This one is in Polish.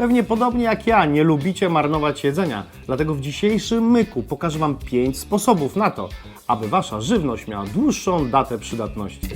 Pewnie podobnie jak ja, nie lubicie marnować jedzenia, dlatego w dzisiejszym myku pokażę Wam 5 sposobów na to, aby Wasza żywność miała dłuższą datę przydatności.